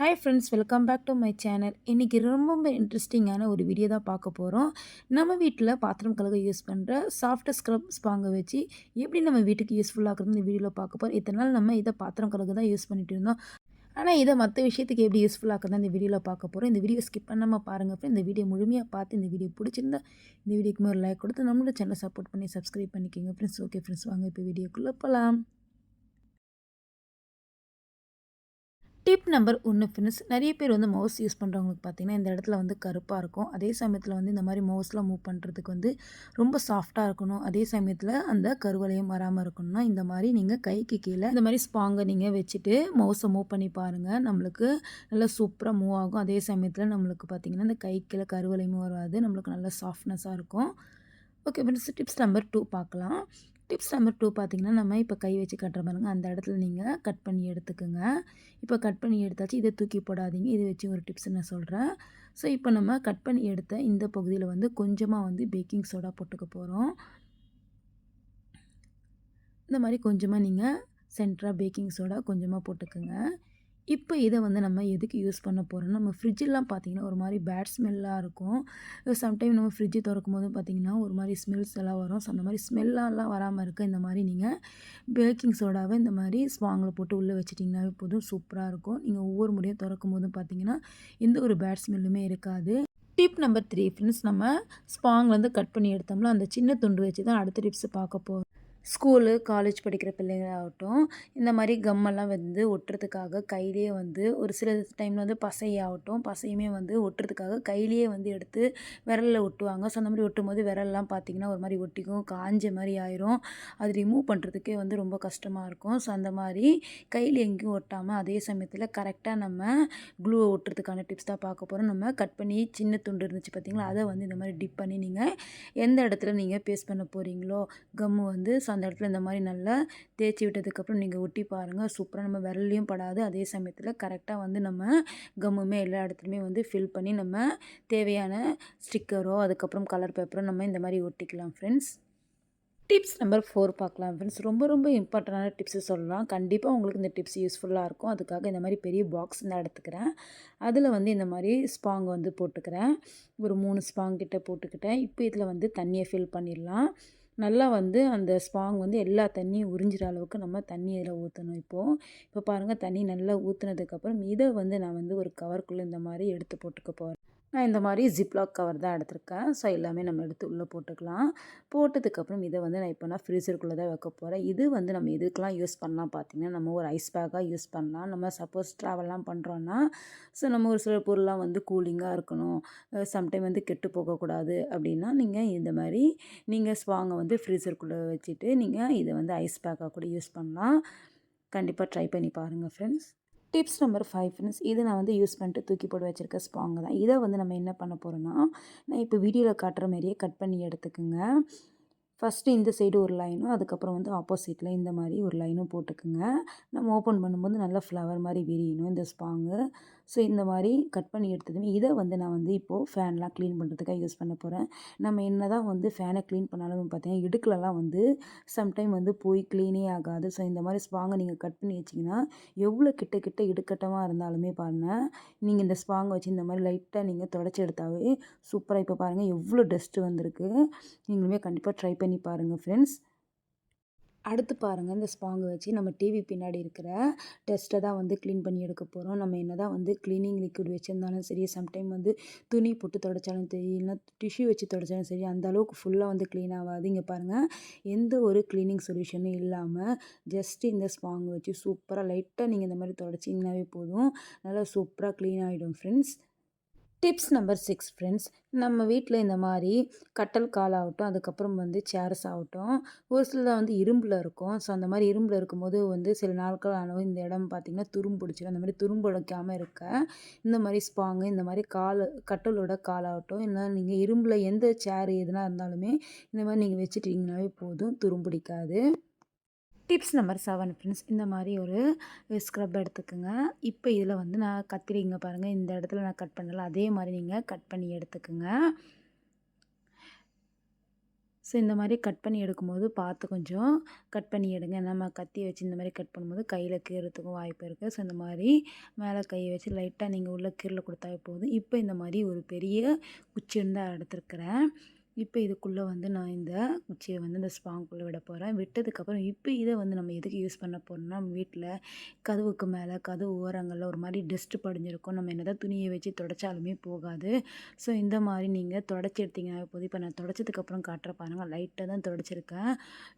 Hi friends welcome back to my channel இன்றைக்கி ரொம்ப ரொம்ப இன்ட்ரெஸ்டிங்கான ஒரு வீடியோ தான் பார்க்க போகிறோம் நம்ம வீட்டில் பாத்திரம் கழுக யூஸ் பண்ணுற சாஃப்ட் ஸ்க்ரப் ஸ்பாங்கை வச்சு எப்படி நம்ம வீட்டுக்கு யூஸ்ஃபுல்லாகிறது இந்த வீடியோவில் பார்க்க போகிறோம் இத்தனை நாள் நம்ம இதை பாத்திரம் கழுக தான் யூஸ் பண்ணிட்டு இருந்தோம். ஆனால் இதை மற்ற விஷயத்துக்கு எப்படி யூஸ்ஃபுல்லாக தான் இந்த வீடியோவில் பார்க்க போகிறோம் இந்த வீடியோ ஸ்கிப் பண்ணாமல் பாருங்கள் அப்புறம் இந்த வீடியோ முழுமையாக பார்த்து இந்த வீடியோ பிடிச்சிருந்தா இந்த வீடியோக்கு ஒரு லைக் கொடுத்து நம்மளோட சேனலை சப்போர்ட் பண்ணி சப்ஸ்கிரைப் பண்ணிக்கோங்க ஃப்ரெண்ட்ஸ் ஓகே ஃப்ரெண்ட்ஸ் வாங்க இப்போ வீடியோக்குள்ளே போகலாம் டிப் நம்பர் ஒன்று ஃப்ரெண்ட்ஸ் நிறைய பேர் வந்து மவுஸ் யூஸ் பண்ணுறவங்களுக்கு பார்த்திங்கன்னா இந்த இடத்துல வந்து கருப்பாக இருக்கும். அதே சமயத்தில் வந்து இந்த மாதிரி மவுஸ்லாம் மூவ் பண்ணுறதுக்கு வந்து ரொம்ப சாஃப்டாக இருக்கணும். அதே சமயத்தில் அந்த கருவலையும் வராமல் இருக்கணும்னா இந்த மாதிரி நீங்கள் கைக்கு கீழே இந்த மாதிரி ஸ்பாங்கை நீங்கள் வச்சுட்டு மவுஸை மூவ் பண்ணி பாருங்கள் நம்மளுக்கு நல்லா சூப்பராக மூவ் ஆகும். அதே சமயத்தில் நம்மளுக்கு பார்த்திங்கன்னா இந்த கை கீழே கருவலையும் வராது. நம்மளுக்கு நல்லா சாஃப்ட்னஸாக இருக்கும். Okay friends tips number two பார்க்கலாம். டிப்ஸ் நம்பர் டூ பார்த்திங்கன்னா நம்ம இப்போ கை வச்சு கட்டுற பாருங்க. அந்த இடத்துல நீங்கள் கட் பண்ணி எடுத்துக்கோங்க. இப்போ கட் பண்ணி எடுத்தாச்சு இதை தூக்கி போடாதீங்க. இதை வச்சு ஒரு டிப்ஸ் நான் சொல்கிறேன் ஸோ இப்போ நம்ம கட் பண்ணி எடுத்த இந்த பகுதியில் வந்து கொஞ்சமாக வந்து பேக்கிங் சோடா போட்டுக்க போகிறோம் இந்த மாதிரி கொஞ்சமாக நீங்கள் சென்ட்ராக பேக்கிங் சோடா கொஞ்சமாக போட்டுக்கோங்க. இப்போ இதை வந்து நம்ம எதுக்கு யூஸ் பண்ண போகிறோம் நம்ம ஃப்ரிட்ஜெல்லாம் பார்த்திங்கன்னா ஒரு மாதிரி பேட் ஸ்மெல்லாக இருக்கும். சம்டைம் நம்ம ஃப்ரிட்ஜு திறக்கும் போது பார்த்திங்கன்னா ஒரு மாதிரி ஸ்மெல்ஸ் எல்லாம் வரும். ஸோ அந்த மாதிரி ஸ்மெல்லாம் வராமல் இருக்க இந்த மாதிரி நீங்கள் பேக்கிங் சோடாவை இந்த மாதிரி ஸ்வாங்கில் போட்டு உள்ளே வச்சிட்டிங்கனாவே போதும் சூப்பராக இருக்கும். நீங்கள் ஒவ்வொரு முறையும் திறக்கும் போதும் பார்த்திங்கன்னா எந்த ஒரு பேட் ஸ்மெல்லுமே இருக்காது. டிப் நம்பர் த்ரீ ஃப்ரெண்ட்ஸ் நம்ம ஸ்பாங்லேருந்து கட் பண்ணி எடுத்தோம்ல அந்த சின்ன துண்டு வச்சு தான் அடுத்த டிப்ஸ் பார்க்க போகிறோம் ஸ்கூலு காலேஜ் படிக்கிற பிள்ளைங்களாகட்டும் இந்த மாதிரி கம்மெல்லாம் வந்து ஒட்டுறதுக்காக கையிலேயே வந்து ஒரு சில டைமில் வந்து பசையாகட்டும் பசையுமே வந்து ஒட்டுறதுக்காக கையிலேயே வந்து எடுத்து விரலில் ஒட்டுவாங்க. ஸோ அந்த மாதிரி ஒட்டும் போது விரல்லாம் பார்த்திங்கன்னா ஒரு மாதிரி ஒட்டிக்கும் காஞ்ச மாதிரி ஆயிரும். அது ரிமூவ் பண்ணுறதுக்கே வந்து ரொம்ப கஷ்டமாக இருக்கும். ஸோ அந்த மாதிரி கையில் எங்கேயும் ஒட்டாமல் அதே சமயத்தில் கரெக்டாக நம்ம க்ளூவை ஒட்டுறதுக்கான டிப்ஸ் தான் பார்க்க போகிறோம் நம்ம கட் பண்ணி சின்ன துண்டு இருந்துச்சு பார்த்திங்களா? அதை வந்து இந்த மாதிரி டிப் பண்ணி நீங்கள் எந்த இடத்துல நீங்கள் பேஸ்ட் பண்ண போகிறீங்களோ கம்மு வந்து அந்த இடத்துல இந்த மாதிரி நல்லா தேய்ச்சி விட்டதுக்கப்புறம் நீங்கள் ஒட்டி பாருங்கள் சூப்பராக நம்ம விரல்லையும் படாது. அதே சமயத்தில் கரெக்டாக வந்து நம்ம கம்முமே எல்லா இடத்துலையுமே வந்து ஃபில் பண்ணி நம்ம தேவையான ஸ்டிக்கரோ அதுக்கப்புறம் கலர் பேப்பரோ நம்ம இந்த மாதிரி ஒட்டிக்கலாம் ஃப்ரெண்ட்ஸ் டிப்ஸ் நம்பர் ஃபோர் பார்க்கலாம் ஃப்ரெண்ட்ஸ் ரொம்ப ரொம்ப இம்பார்ட்டண்டான டிப்ஸு சொல்லலாம். கண்டிப்பாக உங்களுக்கு இந்த டிப்ஸ் யூஸ்ஃபுல்லாக இருக்கும். அதுக்காக இந்த மாதிரி பெரிய பாக்ஸ் தான் எடுத்துக்கிறேன். அதில் வந்து இந்த மாதிரி ஸ்பாங் வந்து போட்டுக்கிறேன். ஒரு மூணு ஸ்பாங் கிட்ட போட்டுக்கிட்டேன். இப்போ இதில் வந்து தண்ணியை ஃபில் பண்ணிடலாம். நல்லா வந்து அந்த ஸ்பாங் வந்து எல்லா தண்ணியும் உறிஞ்சிற அளவுக்கு நம்ம தண்ணி இதில் ஊற்றணும் இப்போது இப்போ பாருங்கள் தண்ணி நல்லா ஊற்றுனதுக்கப்புறம் இதை வந்து நான் வந்து ஒரு கவருக்குள்ளே இந்த மாதிரி எடுத்து போட்டுக்க போகிறேன் நான் இந்த மாதிரி ஜிப்லாக் கவர் தான் எடுத்திருக்கேன். ஸோ எல்லாமே நம்ம எடுத்து உள்ளே போட்டுக்கலாம். போட்டதுக்கப்புறம் இதை வந்து நான் இப்போ நான் ஃப்ரீசருக்குள்ளே தான் வைக்க போகிறேன் இது வந்து நம்ம எதுக்கெலாம் யூஸ் பண்ணலாம் பார்த்திங்கன்னா நம்ம ஒரு ஐஸ் பேக்காக யூஸ் பண்ணலாம். நம்ம சப்போஸ் ட்ராவல்லாம் பண்ணுறோன்னா ஸோ நம்ம ஒரு சில பொருள்லாம் வந்து கூலிங்காக இருக்கணும். சம்டைம் வந்து கெட்டு போகக்கூடாது அப்படின்னா நீங்கள் இந்த மாதிரி நீங்கள் ஸ்வாங்கை வந்து ஃப்ரீசருக்குள்ளே வச்சுட்டு நீங்கள் இதை வந்து ஐஸ் பேக்காக கூட யூஸ் பண்ணலாம். கண்டிப்பாக ட்ரை பண்ணி பாருங்கள் friends tips number five friends இது நான் வந்து யூஸ் பண்ணிட்டு தூக்கி போட்டு வச்சுருக்க ஸ்பாங்க தான். இதை வந்து நம்ம என்ன பண்ண போகிறோன்னா நான் இப்போ வீடியோவில் காட்டுற மாதிரியே கட் பண்ணி எடுத்துக்கோங்க. ஃபஸ்ட்டு இந்த சைடு ஒரு லைனும் அதுக்கப்புறம் வந்து ஆப்போசிட்டில் இந்த மாதிரி ஒரு லைனும் போட்டுக்குங்க. நம்ம ஓப்பன் பண்ணும்போது நல்லா ஃப்ளவர் மாதிரி விரியணும் இந்த ஸ்பாங்கு ஸோ இந்த மாதிரி கட் பண்ணி எடுத்ததுமே இதை வந்து நான் வந்து இப்போது ஃபேன்லாம் க்ளீன் பண்ணுறதுக்காக யூஸ் பண்ண போகிறேன் நம்ம என்ன தான் வந்து ஃபேனை க்ளீன் பண்ணாலும் பார்த்தீங்கன்னா இடுக்கலலாம் வந்து சம்டைம் வந்து போய் க்ளீனே ஆகாது. ஸோ இந்த மாதிரி ஸ்பாங்கை நீங்கள் கட் பண்ணி வச்சிங்கன்னா எவ்வளோ கிட்ட கிட்ட இடுக்கட்டமாக இருந்தாலுமே பாருங்கள் நீங்கள் இந்த ஸ்பாங்கை வச்சு இந்த மாதிரி லைட்டாக நீங்கள் தொடச்சி எடுத்தாவே சூப்பராக இப்போ பாருங்கள் எவ்வளோ டஸ்ட்டு வந்திருக்கு. நீங்களுமே கண்டிப்பாக ட்ரை பண்ணி பாருங்கள் ஃப்ரெண்ட்ஸ் அடுத்து பாருங்கள் இந்த ஸ்பாங்கை வச்சு நம்ம டிவி பின்னாடி இருக்கிற டெஸ்ட்டை தான் வந்து க்ளீன் பண்ணி எடுக்க போகிறோம் நம்ம என்ன தான் வந்து க்ளீனிங் லிக்விட் வச்சுருந்தாலும் சரி சம்டைம் வந்து துணி போட்டு தொடச்சாலும் சரி இல்லைனா டிஷ்யூ வச்சு தொடச்சாலும் சரி அந்த அளவுக்கு ஃபுல்லாக வந்து க்ளீன் ஆகாது இங்கே பாருங்கள் எந்த ஒரு க்ளீனிங் சொல்யூஷனும் இல்லாமல் ஜஸ்ட்டு இந்த ஸ்பாங்கை வச்சு சூப்பராக லைட்டாக நீங்கள் இந்த மாதிரி தொடச்சிங்கனாவே போதும். நல்லா சூப்பராக க்ளீன் ஆகிடும் friends tips number six friends நம்ம வீட்டில் இந்த மாதிரி கட்டல் கால் ஆகட்டும் அதுக்கப்புறம் வந்து சேர்ஸ் ஆகட்டும். ஒரு சிலதாக வந்து இரும்பில் இருக்கும். ஸோ அந்த மாதிரி இரும்பில் இருக்கும்போது வந்து சில நாட்கள் ஆனவும் இந்த இடம் பார்த்திங்கன்னா துரும்பு பிடிச்சிடும் அந்த மாதிரி துரும்புடைக்காமல் இருக்க இந்த மாதிரி ஸ்பாங்கு இந்த மாதிரி கால் கட்டலோட கால் ஆகட்டும். இல்லை நீங்கள் இரும்பில் எந்த சேர் எதுனா இருந்தாலுமே இந்த மாதிரி நீங்கள் வச்சுட்டிங்கனாவே போதும் துரும்பிடிக்காது டிப்ஸ் நம்பர் செவன் ஃப்ரெண்ட்ஸ் இந்த மாதிரி ஒரு ஸ்க்ரப் எடுத்துக்கோங்க. இப்போ இதில் வந்து நான் கத்திரிங்க பாருங்கள் இந்த இடத்துல நான் கட் பண்ணல. அதே மாதிரி நீங்கள் கட் பண்ணி எடுத்துக்கோங்க. ஸோ இந்த மாதிரி கட் பண்ணி எடுக்கும்போது பார்த்து கொஞ்சம் கட் பண்ணி எடுங்க. நம்ம கத்தி வச்சு இந்த மாதிரி கட் பண்ணும்போது கையில் கீறதுக்கும் வாய்ப்பு இருக்குது ஸோ இந்த மாதிரி மேலே கையை வச்சு லைட்டாக நீங்கள் உள்ளே கீரில் கொடுத்தாவே போதும். இப்போ இந்த மாதிரி ஒரு பெரிய குச்சி இருந்தால் எடுத்துருக்கிறேன். இப்போ இதுக்குள்ளே வந்து நான் இந்த குச்சியை வந்து இந்த ஸ்பாங்குள்ளே விட போகிறேன் விட்டதுக்கப்புறம் இப்போ இதை வந்து நம்ம எதுக்கு யூஸ் பண்ண போகிறோம்னா நம்ம வீட்டில் கதவுக்கு மேலே கதவு ஓரங்களில் ஒரு மாதிரி டஸ்ட்டு படிஞ்சிருக்கும். நம்ம என்ன தான் துணியை வச்சு தொடச்சாலுமே போகாது. ஸோ இந்த மாதிரி நீங்கள் தொடச்சி எடுத்தீங்கன்னா போது இப்போ நான் தொடச்சதுக்கப்புறம் காட்டுற பாருங்கள் லைட்டாக தான் தொடச்சிருக்கேன்.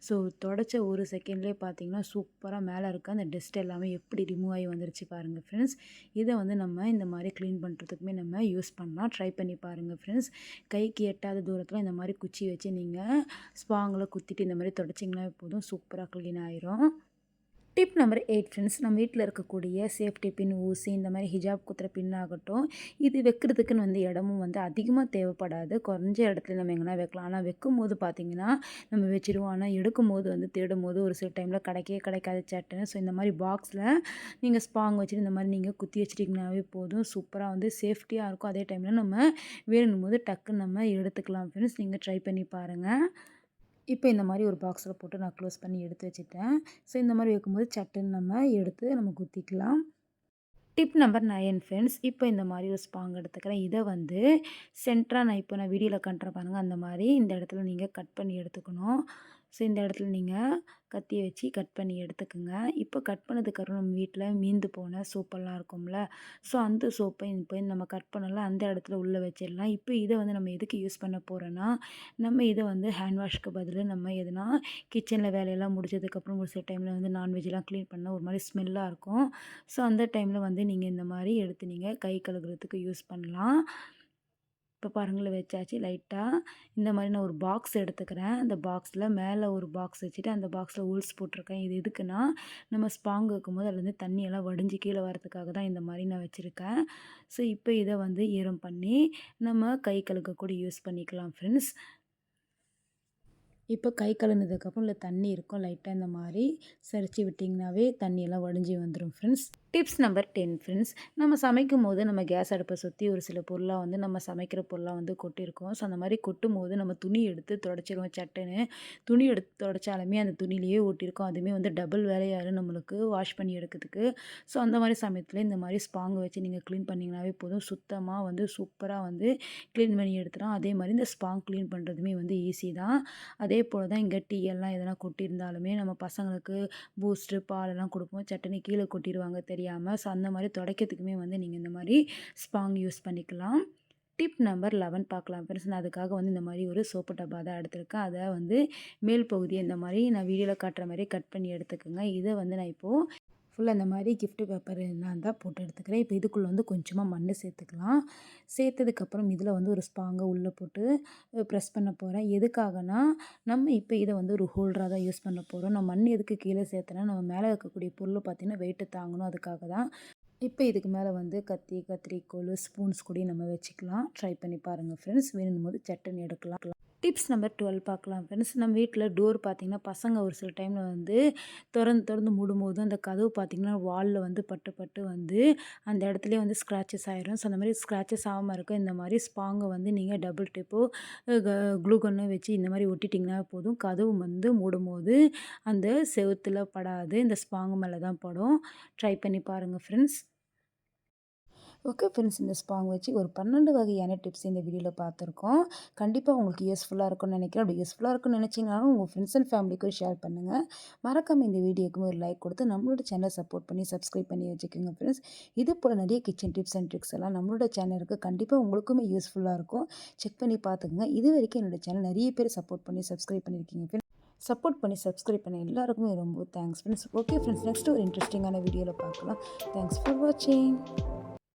ஸோ தொடச்ச ஒரு செகண்ட்லேயே பார்த்தீங்கன்னா சூப்பராக மேலே இருக்க அந்த டஸ்ட் எல்லாமே எப்படி ரிமூவ் ஆகி வந்துருச்சு பாருங்கள் ஃப்ரெண்ட்ஸ் இதை வந்து நம்ம இந்த மாதிரி க்ளீன் பண்ணுறதுக்குமே நம்ம யூஸ் பண்ணலாம். ட்ரை பண்ணி பாருங்கள் ஃப்ரெண்ட்ஸ் கைக்கு எட்டாத தூரத்தில் இந்த மாதிரி குச்சி வச்சு நீங்கள் ஸ்பாங்கில் குத்திட்டு இந்த மாதிரி தொடச்சிங்கன்னா போதும். சூப்பராக க்ளீன் ஆயிரும். டிப் நம்பர் எயிட் ஃப்ரெண்ட்ஸ் நம்ம வீட்டில் இருக்கக்கூடிய சேஃப்டி பின் ஊசி இந்த மாதிரி ஹிஜாப் குத்துற பின் ஆகட்டும் இது வைக்கிறதுக்குன்னு வந்து இடமும் வந்து அதிகமாக தேவைப்படாது. குறைஞ்ச இடத்துல நம்ம எங்கன்னா வைக்கலாம். ஆனால் வைக்கும் போது பார்த்திங்கன்னா நம்ம வச்சிருவோம். ஆனால் எடுக்கும் போது வந்து தேடும் போது ஒரு சில டைமில் கிடைக்கவே கிடைக்காது சட்டுன்னு. ஸோ இந்த மாதிரி பாக்ஸில் நீங்கள் ஸ்பாங் வச்சுட்டு இந்த மாதிரி நீங்கள் குத்தி வச்சிட்டிங்கனாவே போதும். சூப்பராக வந்து சேஃப்டியாக இருக்கும். அதே டைமில் நம்ம வேணும் போது டக்குன்னு நம்ம எடுத்துக்கலாம் ஃப்ரெண்ட்ஸ் நீங்கள் ட்ரை பண்ணி பாருங்கள் இப்போ இந்த மாதிரி ஒரு பாக்ஸில் போட்டு நான் க்ளோஸ் பண்ணி எடுத்து வச்சுட்டேன். ஸோ இந்த மாதிரி வைக்கும்போது சட்டுன்னு நம்ம எடுத்து நம்ம குத்திக்கலாம். டிப் நம்பர் நயன் ஃப்ரெண்ட்ஸ் இப்போ இந்த மாதிரி ஒரு ஸ்பாங் எடுத்துக்கிறேன். இதை வந்து சென்டராக நான் இப்போ நான் வீடியோவில் கண்டுற பாருங்கள் அந்த மாதிரி இந்த இடத்துல நீங்கள் கட் பண்ணி எடுத்துக்கணும். ஸோ இந்த இடத்துல நீங்கள் கத்தி வச்சு கட் பண்ணி எடுத்துக்கோங்க. இப்போ கட் பண்ணதுக்கப்புறம் நம்ம வீட்டில் மீந்து போன சோப்பெல்லாம் இருக்கும்ல. ஸோ அந்த சோப்பை இப்போ நம்ம கட் பண்ணலாம் அந்த இடத்துல உள்ளே வச்சிடலாம். இப்போ இதை வந்து நம்ம எதுக்கு யூஸ் பண்ண போகிறோன்னா நம்ம இதை வந்து ஹேண்ட் வாஷ்க்கு பதில் நம்ம எதுனா கிச்சனில் வேலையெல்லாம் முடிச்சதுக்கப்புறம் ஒரு சில டைமில் வந்து நான்வெஜ்லாம் க்ளீன் பண்ணால் ஒரு மாதிரி ஸ்மெல்லாக இருக்கும். ஸோ அந்த டைமில் வந்து நீங்கள் இந்த மாதிரி எடுத்து நீங்கள் கை கழுகுறதுக்கு யூஸ் பண்ணலாம். இப்போ பாருங்கள் வச்சாச்சு. லைட்டாக இந்த மாதிரி நான் ஒரு பாக்ஸ் எடுத்துக்கிறேன். அந்த பாக்ஸில் மேலே ஒரு பாக்ஸ் வச்சுட்டு அந்த பாக்ஸில் ஹோல்ஸ் போட்டிருக்கேன். இது எதுக்குன்னா நம்ம ஸ்பாங் வைக்கும்போது அதுலேருந்து தண்ணியெல்லாம் வடிஞ்சு கீழே வரதுக்காக தான் இந்த மாதிரி நான் வச்சுருக்கேன். ஸோ இப்போ இதை வந்து ஈரம் பண்ணி நம்ம கை கழுக்க கூட யூஸ் பண்ணிக்கலாம் ஃப்ரெண்ட்ஸ் இப்போ கை கலந்ததுக்கப்புறம் இல்லை தண்ணி இருக்கும் லைட்டாக இந்த மாதிரி சரிச்சு விட்டிங்கனாவே தண்ணியெல்லாம் வடிஞ்சு வந்துடும் friends tips number ten friends நம்ம சமைக்கும் போது நம்ம கேஸ் அடுப்பை சுற்றி ஒரு சில பொருளாக வந்து நம்ம சமைக்கிற பொருளாக வந்து கொட்டியிருக்கோம். ஸோ அந்த மாதிரி கொட்டும் போது நம்ம துணி எடுத்து தொடச்சிருவோம் சட்டுன்னு. துணி எடுத்து தொடச்சாலுமே அந்த துணிலேயே ஓட்டியிருக்கோம் அதுவுமே வந்து டபுள் வேலையாக நம்மளுக்கு வாஷ் பண்ணி எடுக்கிறதுக்கு. ஸோ அந்த மாதிரி சமயத்தில் இந்த மாதிரி ஸ்பாங்கை வச்சு நீங்கள் க்ளீன் பண்ணிங்கனாவே போதும். சுத்தமாக வந்து சூப்பராக வந்து க்ளீன் பண்ணி எடுத்துகிறோம் அதே மாதிரி இந்த ஸ்பாங் க்ளீன் பண்ணுறதுமே வந்து ஈஸி தான். அதே போல் தான் இங்கே டீ எல்லாம் எதனா கொட்டியிருந்தாலுமே நம்ம பசங்களுக்கு பூஸ்ட்டு பாலெல்லாம் கொடுப்போம். சட்டுன்னு கீழே கொட்டிடுவாங்க தெரியும்? தெரியாமல் ஸோ அந்த மாதிரி துடைக்கிறதுக்குமே வந்து நீங்கள் இந்த மாதிரி ஸ்பாங் யூஸ் பண்ணிக்கலாம். டிப் நம்பர் லெவன் பார்க்கலாம் ஃப்ரெண்ட்ஸ் நான் அதுக்காக வந்து இந்த மாதிரி ஒரு சோப்பு டப்பா தான் எடுத்திருக்கேன். அதை வந்து மேல் பகுதி இந்த மாதிரி நான் வீடியோவில் காட்டுற மாதிரி கட் பண்ணி எடுத்துக்கோங்க. இதை வந்து நான் இப்போது ஃபுல்லாக இந்த மாதிரி கிஃப்ட் பேப்பர் நான் தான் போட்டு எடுத்துக்கிறேன். இப்போ இதுக்குள்ளே வந்து கொஞ்சமாக மண் சேர்த்துக்கலாம். சேர்த்ததுக்கப்புறம் இதில் வந்து ஒரு ஸ்பாங்கை உள்ளே போட்டு ப்ரெஸ் பண்ண போகிறேன் எதுக்காகனா நம்ம இப்போ இதை வந்து ஒரு ஹோல்டராக தான் யூஸ் பண்ண போகிறோம் நம்ம மண் எதுக்கு கீழே சேர்த்தனா நம்ம மேலே இருக்கக்கூடிய பொருள் பார்த்திங்கன்னா வெயிட்டு தாங்கணும். அதுக்காக தான். இப்போ இதுக்கு மேலே வந்து கத்தி கத்திரிக்கோள் ஸ்பூன்ஸ் கூட நம்ம வச்சுக்கலாம். ட்ரை பண்ணி பாருங்கள் ஃப்ரெண்ட்ஸ் வேணும் போது சட்டன் எடுக்கலாம். டிப்ஸ் நம்பர் டுவெல் பார்க்கலாம். ஃப்ரெண்ட்ஸ் நம்ம வீட்டில் டோர் பார்த்திங்கன்னா பசங்க ஒரு சில டைமில் வந்து திறந்து திறந்து மூடும்போது அந்த கதவு பார்த்திங்கன்னா வாலில் வந்து பட்டு பட்டு வந்து அந்த இடத்துல வந்து ஸ்க்ராச்சஸ் ஆயிரும். ஸோ அந்த மாதிரி ஸ்க்ராச்சஸ் ஆகாமல் இருக்கும் இந்த மாதிரி ஸ்பாங்கை வந்து நீங்கள் டபுள் டிப்போ க்ளூகன்னு வச்சு இந்த மாதிரி ஒட்டிட்டிங்கன்னா போதும். கதவு வந்து மூடும்போது அந்த செவுத்தில் படாது. இந்த ஸ்பாங்கு மேலே தான் படும். ட்ரை பண்ணி பாருங்கள் ஃப்ரெண்ட்ஸ் ஓகே ஃப்ரெண்ட்ஸ் இந்த ஸ்பாங் வச்சு ஒரு பன்னெண்டு வகையான டிப்ஸ் இந்த வீடியோவில் பார்த்துருக்கோம் கண்டிப்பாக உங்களுக்கு யூஸ்ஃபுல்லாக இருக்கும்னு நினைக்கிறேன். அப்படி யூஸ்ஃபுல்லாக இருக்கும்னு நினச்சிங்கனாலும் உங்கள் ஃப்ரெண்ட்ஸ் அண்ட் ஃபேமிலிக்கும் ஷேர் பண்ணுங்கள் மறக்காமல் இந்த வீடியோக்கும் ஒரு லைக் கொடுத்து நம்மளோட சேனலை சப்போர்ட் பண்ணி சப்ஸ்கிரைப் பண்ணி வச்சுக்கோங்க ஃப்ரெண்ட்ஸ். இது போல் நிறைய கிச்சன் டிப்ஸ் அண்ட் ட்ரிக்ஸ் எல்லாம் நம்மளோட சேனலுக்கு கண்டிப்பாக உங்களுக்குமே யூஸ்ஃபுல்லாக இருக்கும். செக் பண்ணி பார்த்துக்கோங்க இது வரைக்கும் என்னோடய சேனல் நிறைய பேர் சப்போர்ட் பண்ணி சப்ஸ்கிரைப் பண்ணியிருக்கீங்க சப்போர்ட் பண்ணி சப்ஸ்கிரைப் பண்ண எல்லாருக்குமே ரொம்ப thanks friends. Okay friends next ஒரு இன்ட்ரெஸ்டிங்கான வீடியோவில் பார்க்கலாம் தேங்க்ஸ் ஃபார் வாட்சிங்